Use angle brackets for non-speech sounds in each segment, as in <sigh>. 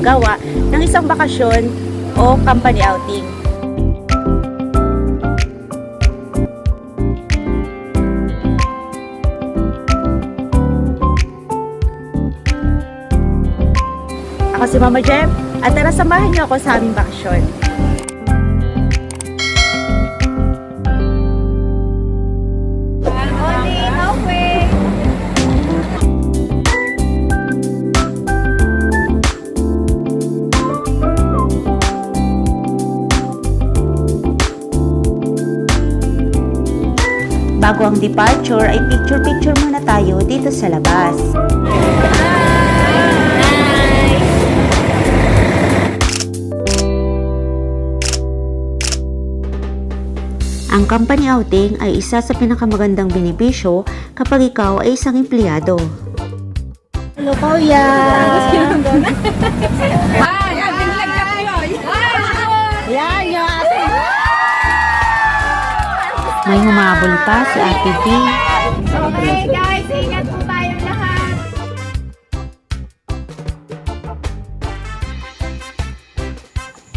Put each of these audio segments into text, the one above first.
manggagawa ng isang bakasyon o company outing. Ako si Mama Jem at tara samahan niyo ako sa aming bakasyon. Bago ang departure ay picture-picture muna tayo dito sa labas. Ang company outing ay isa sa pinakamagandang benepisyo kapag ikaw ay isang empleyado. Hello, Kuya! <laughs> May humabol pa si Ate B. Okay guys, ingat po tayong lahat.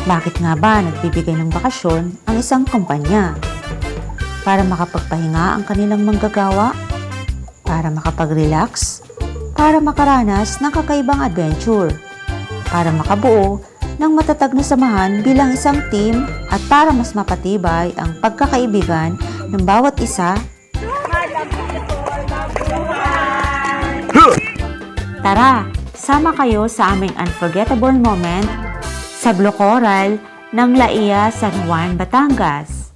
Bakit nga ba nagbibigay ng bakasyon ang isang kumpanya? Para makapagpahinga ang kanilang manggagawa? Para makapag-relax? Para makaranas ng kakaibang adventure? Para makabuo ng matatag na samahan bilang isang team at para mas mapatibay ang pagkakaibigan ng bawat isa? Tara, sama kayo sa aming unforgettable moment sa Blue Coral ng Laia, San Juan, Batangas.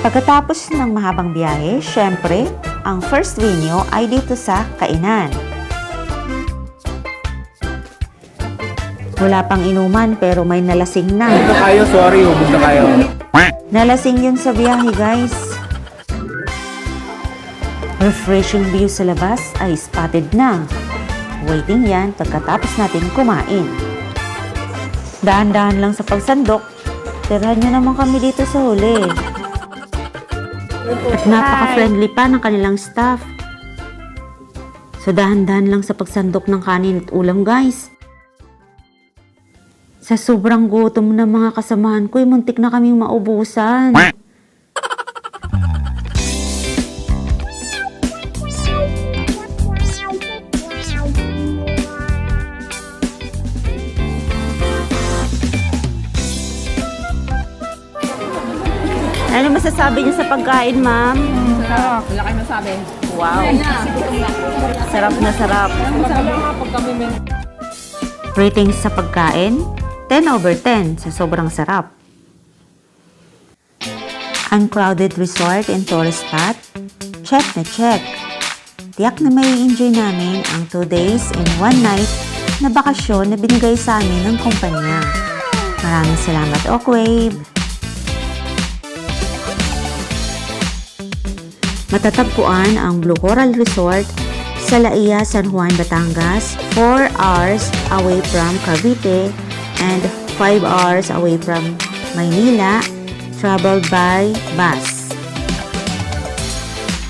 Pagkatapos ng mahabang biyahe, syempre, ang first venue ay dito sa Kainan. Wala pang inuman pero may nalasing na. Na kayo, sorry, na kayo. Nalasing yun sa biyahe guys. Refreshing view sa labas ay spotted na. Waiting yan pagkatapos natin kumain. Daan-daan lang sa pagsandok. Tirahan nyo naman kami dito sa huli. At napaka-friendly pa ng kanilang staff. So dahan-dahan lang sa pagsandok ng kanin at ulam guys. Sa sobrang gutom ng mga kasamahan ko, ay muntik na kaming maubusan. Ano masasabi niyo sa pagkain, ma'am? Sarap. Wala kayo masabi. Wow. Sarap na sarap. Ratings sa pagkain? 10 over 10 sa sobrang sarap. Uncrowded resort and tourist spot? Check na check. Tiyak na may enjoy namin ang 2 days and 1 night na bakasyon na binigay sa amin ng kumpanya. Maraming salamat, Oakwave! Matatagpuan ang Blue Coral Resort sa Laia, San Juan, Batangas, 4 hours away from Cavite and 5 hours away from Maynila, traveled by bus.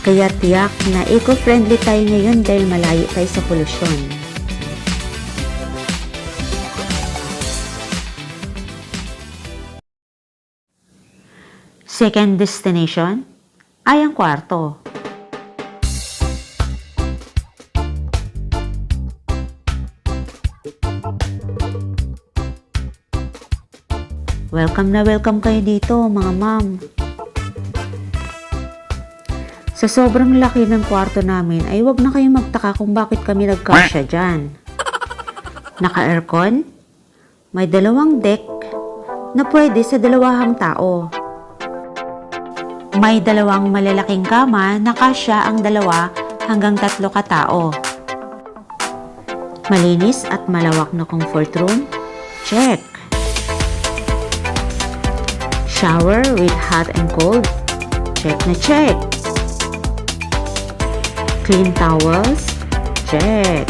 Kaya tiyak na eco-friendly tayo ngayon dahil malayo tayo sa polusyon. Second destination ay ang kwarto. Welcome na welcome kayo dito mga ma'am. Sa sobrang laki ng kwarto namin ay wag na kayong magtaka kung bakit kami nagkasya dyan. Naka-aircon, may dalawang deck na pwede sa dalawahang tao. May dalawang malalaking kama na kasya ang dalawa hanggang tatlo katao. Malinis at malawak na comfort room? Check! Shower with hot and cold? Check na check! Clean towels? Check!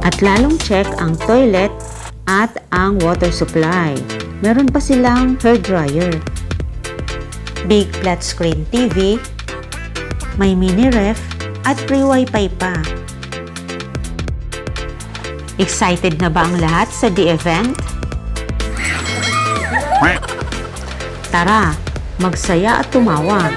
At lalong check ang toilet at ang water supply. Meron pa silang hair dryer big flat screen TV, may mini ref at free wifi pa. Excited na ba ang lahat sa The Event? Tara, magsaya at tumawa.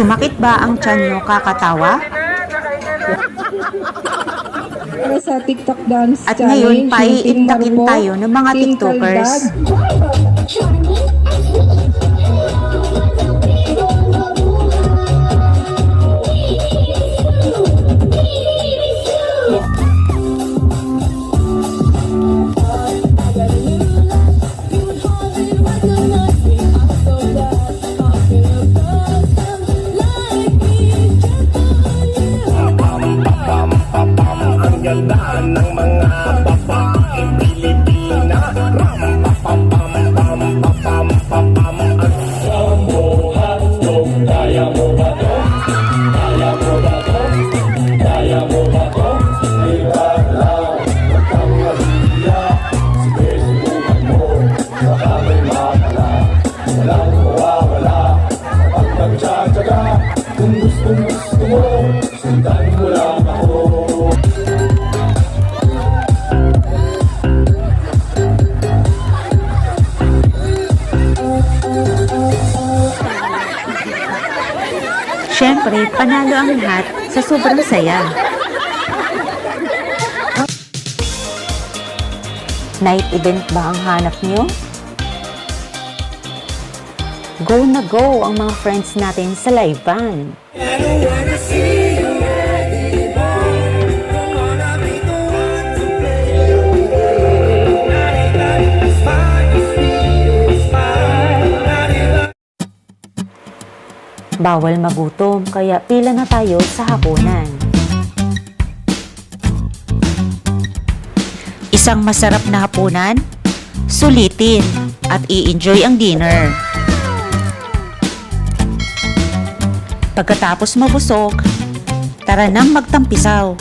Sumakit ba ang tiyan mo kakatawa? sa TikTok dance At challenge. ngayon, yung paiintakin tayo ng mga TikTokers. Siyempre, panalo ang lahat sa sobrang saya. Night event ba ang hanap niyo? Go na go ang mga friends natin sa live band. Bawal magutom, kaya pila na tayo sa hapunan. Isang masarap na hapunan, sulitin at i-enjoy ang dinner. Pagkatapos mabusog, tara nang magtampisaw.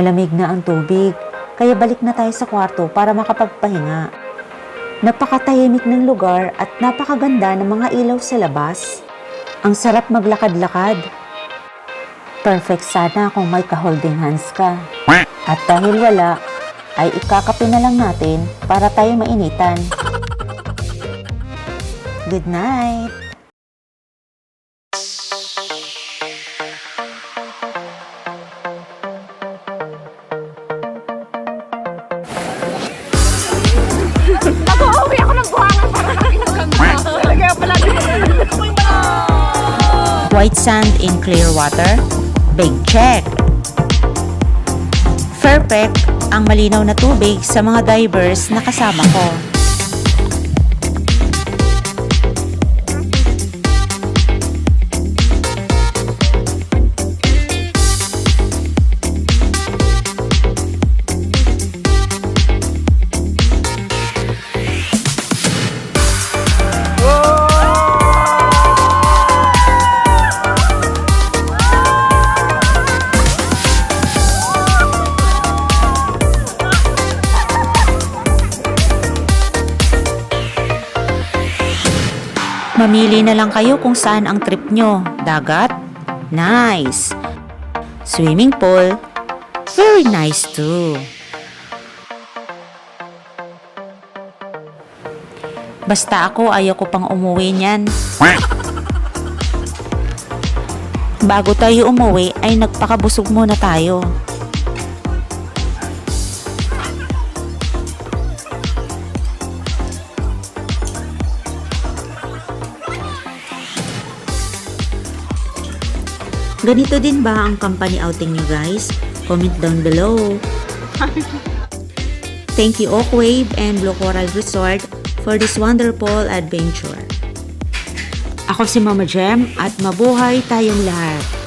Malamig na ang tubig, kaya balik na tayo sa kwarto para makapagpahinga. Napakatahimik ng lugar at napakaganda ng mga ilaw sa labas. Ang sarap maglakad-lakad. Perfect sana kung may ka-holding hands ka. At dahil wala, ay ikakape na lang natin para tayo mainitan. Good night! White sand in clear water? Big check! Perfect ang malinaw na tubig sa mga divers na kasama ko. Mamili na lang kayo kung saan ang trip nyo. Dagat? Nice! Swimming pool? Very nice too. Basta ako ayoko pang umuwi niyan. Bago tayo umuwi ay nagpakabusog muna tayo. Ganito din ba ang company outing niyo guys? Comment down below. <laughs> Thank you Oakwave and Blue Coral Resort for this wonderful adventure. Ako si Mama Jem at mabuhay tayong lahat.